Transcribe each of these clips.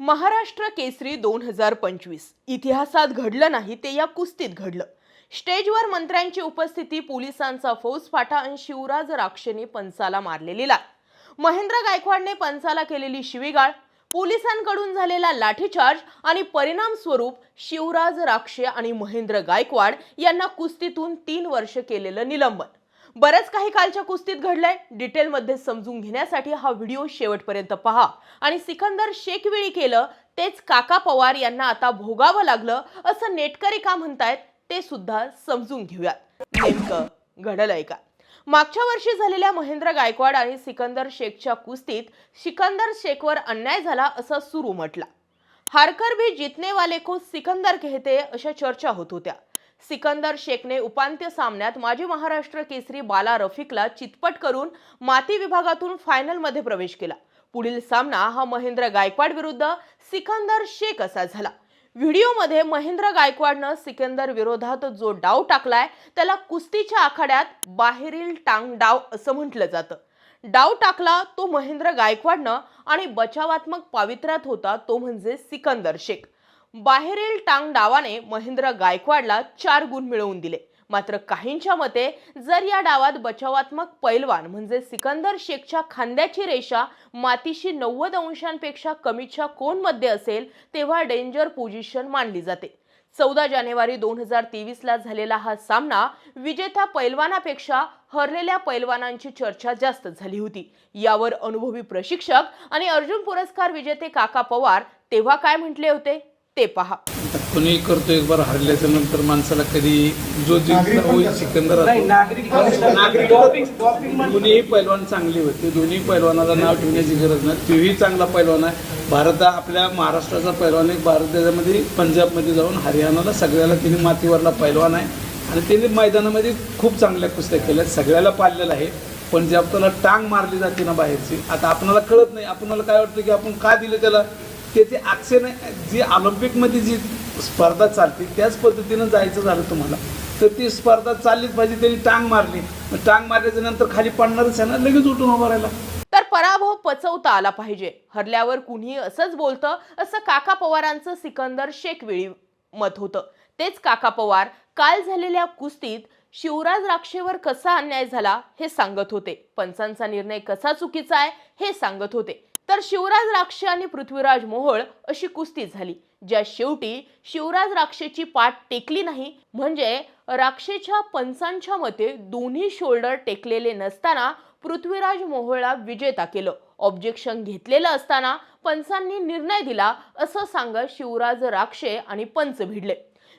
महाराष्ट्र केसरी दोन हजार पंचवीस. इतिहासात घडलं नाही ते या कुस्तीत घडलं. स्टेजवर मंत्र्यांची उपस्थिती पोलिसांचा फौजफाटा आणि शिवराज राक्षेने पंचाला मारलेली लाट. महेंद्र गायकवाडने पंचाला केलेली शिवीगाळ पोलिसांकडून झालेला लाठीचार्ज आणि परिणाम स्वरूप शिवराज राक्षे आणि महेंद्र गायकवाड यांना कुस्तीतून तीन वर्ष केलेलं निलंबन. बरंच काही कालच्या कुस्तीत घडलंय. डिटेलमध्ये समजून घेण्यासाठी हा व्हिडिओ शेवटपर्यंत पहा. आणि सिकंदर शेखवेळी केलं तेच काका पवार यांना आता भोगावं लागलं असं नेटकरी का म्हणतायत ते सुद्धा समजून घेऊयात. नेमकं घडलंय का? मागच्या वर्षी झालेल्या महेंद्र गायकवाड आणि सिकंदर शेखच्या कुस्तीत सिकंदर शेखवर अन्याय झाला असं सुरू म्हटला. हारकर भी जितने वाले को सिकंदर कहते अशा चर्चा होत होत्या. सिकंदर शेखने उपांत्य सामन्यात माजी महाराष्ट्र केसरी बाला रफिकला चितपट करून माती विभागातून फायनलमध्ये प्रवेश केला. पुढील सामना हा महेंद्र गायकवाड विरुद्ध सिकंदर शेख असा झाला. व्हिडिओमध्ये महेंद्र गायकवाडनं सिकंदर विरोधात जो डाव टाकलाय त्याला कुस्तीच्या आखाड्यात बाहेरील टांग डाव असं म्हटलं जातं. डाव टाकला तो महेंद्र गायकवाडनं आणि बचावात्मक पावित्र्यात होता तो म्हणजे सिकंदर शेख. बाहेरील टांग डावाने महेंद्र गायकवाडला चार गुण मिळवून दिले. मात्र काहींच्या मते जर या डावात बचावात्मक पैलवान म्हणजे सिकंदर शेखच्या खांद्याची रेषा मातीशी नव्वद अंशांपेक्षा कमीच्या कोणमध्ये असेल तेव्हा डेंजर पोझिशन मानली जाते. चौदा जानेवारी दोन हजार तेवीसला झालेला हा सामना विजेत्या पैलवानापेक्षा हरलेल्या पैलवानांची चर्चा जास्त झाली होती. यावर अनुभवी प्रशिक्षक आणि अर्जुन पुरस्कार विजेते काका पवार तेव्हा काय म्हटले होते? ते पहा. कोणी करतो एक बार हरल्याच्या नंतर माणसाला कधी जो जिंकला होईल सिकंदर दोन्ही पैलवान चांगले होते. दोन्ही पैलवानाला नाव ठेवण्याची गरज नाही. तोही चांगला पैलवान आहे. भारत हा आपल्या महाराष्ट्राचा पैलवान आहे. भारत देशामध्ये पंजाबमध्ये जाऊन हरियाणाला सगळ्याला तिने मातीवरला पैलवान आहे. आणि त्यांनी मैदानामध्ये खूप चांगल्या कुस्त्या केल्या. सगळ्याला पाळलेलं आहे. पण जे आपल्याला टांग मारली जाते ना बाहेरची आता आपणाला कळत नाही. आपणाला काय वाटतं की आपण का दिलं त्याला? त्याचे ॲक्शन जी ऑलिम्पिकमध्ये जी स्पर्धा चालते त्याच पद्धतीनं जायचं झालं तुम्हाला. तर ती स्पर्धा चाललीच पाहिजे त्यांनी टांग मारली. टांग मारल्याच्या नंतर खाली पडणारच आहे ना लगेच उठून उभं राहिला. तर पराभव पचवता आला पाहिजे. हरल्यावर कुणी असंच बोलतं असं काका पवारांचं सिकंदर शेखवेळी मत होतं. तेच काका पवार काल झालेल्या कुस्तीत शिवराज राक्षेवर कसा अन्याय झाला हे सांगत होते. पंचांचा निर्णय कसा चुकीचा आहे हे सांगत होते. तर शिवराज राक्षे आणि पृथ्वीराज मोहोळ अशी कुस्ती झाली ज्या शेवटी शिवराज राक्षेची पाठ टेकली नाही. म्हणजे राक्षेच्या पंचांच्या मते दोन्ही शोल्डर टेकलेले नसताना पृथ्वीराज मोहोळला विजेता केलं. ऑब्जेक्शन घेतलेलं असताना पंचांनी निर्णय दिला असं सांगत शिवराज राक्षे आणि पंच भिडले.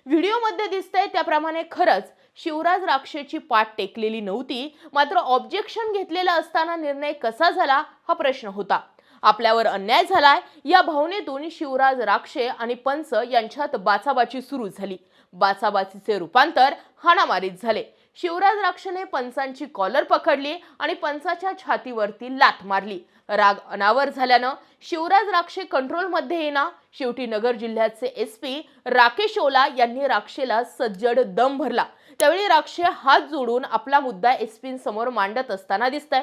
व्हिडिओमध्ये दिसतंय त्याप्रमाणे खरंच शिवराज राक्षेची पाठ टेकलेली नव्हती मात्र ऑब्जेक्शन घेतलेलं असताना निर्णय कसा झाला हा प्रश्न होता. आपल्यावर अन्याय झालाय. या भावनेतून शिवराज राक्षे आणि पंच यांच्यात बाचाबाची सुरू झाली. बाचाबाचीचे रूपांतर हाणामारीत झाले. शिवराज राक्षेने पंचांची कॉलर पकडली आणि पंचाच्या छातीवरती लाथ मारली. राग अनावर झाल्यानं शिवराज राक्षे कंट्रोलमध्ये येणार शेवटी नगर जिल्ह्याचे एस पी राकेश ओला यांनी राक्षेला सज्जड दम भरला. त्यावेळी राक्षे हात जोडून आपला मुद्दा एस समोर मांडत असताना दिसत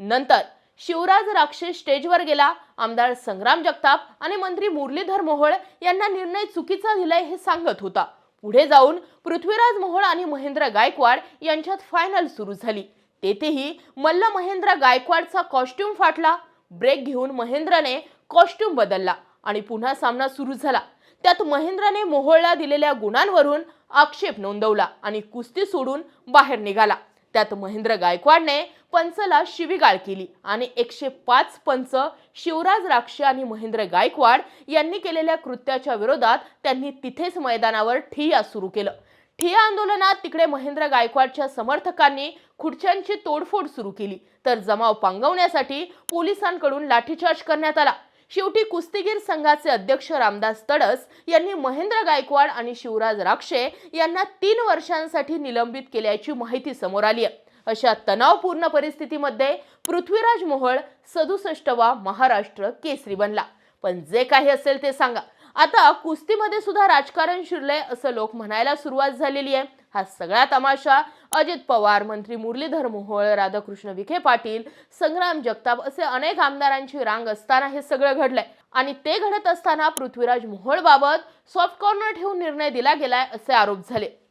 नंतर शिवराज राक्षे स्टेजवर गेला. आमदार संग्राम जगताप आणि मंत्री मुरलीधर मोहोळ यांना निर्णय चुकीचा दिलाय हे सांगत होता. पुढे जाऊन पृथ्वीराज मोहोळ आणि महेंद्र गायकवाड यांच्यात फायनल सुरू झाली. तेथेही मल्ल महेंद्र गायकवाडचा कॉस्ट्युम फाटला. ब्रेक घेऊन महेंद्रने कॉस्ट्युम बदलला आणि पुन्हा सामना सुरू झाला. त्यात महेंद्रने मोहोळला दिलेल्या गुणांवरून आक्षेप नोंदवला आणि कुस्ती सोडून बाहेर निघाला. त्यात महेंद्र गायकवाडने पंचला शिवीगाळ केली आणि एकशे पाच पंच शिवराज राक्षे आणि महेंद्र गायकवाड यांनी केलेल्या कृत्याच्या विरोधात त्यांनी तिथेच मैदानावर ठिया सुरू केलं. ठिया आंदोलनात तिकडे महेंद्र गायकवाडच्या समर्थकांनी खुर्च्यांची तोडफोड सुरू केली. तर जमाव पांगवण्यासाठी पोलिसांकडून लाठीचार्ज करण्यात आला. शेवटी कुस्तीगीर संघाचे अध्यक्ष रामदास तडस यांनी महेंद्र गायकवाड आणि शिवराज राक्षे यांना तीन वर्षांसाठी निलंबित केल्याची माहिती समोर आली आहे. अशा तणावपूर्ण परिस्थितीमध्ये पृथ्वीराज मोहोळ सदुसष्टवा महाराष्ट्र केसरी बनला. पण जे काही असेल ते सांगा. आता कुस्तीमध्ये सुद्धा राजकारण शिरलंय असं लोक म्हणायला सुरुवात झालेली आहे. हा सगळा तमाशा अजित पवार मंत्री मुरलीधर मोहोळ राधाकृष्ण विखे पाटील संग्राम जगताप असे अनेक आमदारांची रांग असताना हे सगळं घडलंय. आणि ते घडत असताना पृथ्वीराज मोहोळबाबत सॉफ्ट कॉर्नर ठेवून निर्णय दिला गेलाय असे आरोप झाले.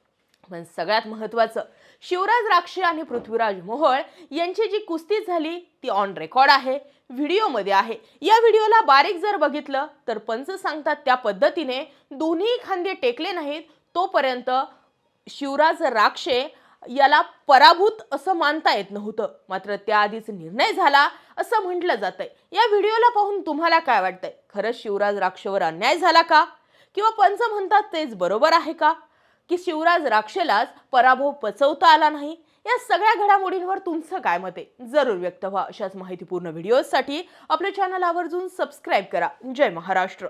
पण सगळ्यात महत्त्वाचं शिवराज राक्षे आणि पृथ्वीराज मोहोळ यांची जी कुस्ती झाली ती ऑन रेकॉर्ड आहे व्हिडिओमध्ये आहे. या व्हिडिओला बारीक जर बघितलं तर पंच सांगतात त्या पद्धतीने दोन्ही खांदे टेकले नाहीत तोपर्यंत शिवराज राक्षे याला पराभूत असं मानता येत नव्हतं. मात्र त्याआधीच निर्णय झाला असं म्हटलं जातंय. या व्हिडिओला पाहून तुम्हाला काय वाटतंय? खरंच शिवराज राक्षेवर अन्याय झाला का? किंवा पंच म्हणतात तेच बरोबर आहे का? की शिवराज राक्षेलाच पराभव पचवता आला नाही. या सगळ्या घडामोडींवर तुमचं काय मत आहे? जरूर व्यक्त व्हा. अशाच माहितीपूर्ण व्हिडिओसाठी आपल्या चॅनल आवर्जून सबस्क्राईब करा. जय महाराष्ट्र.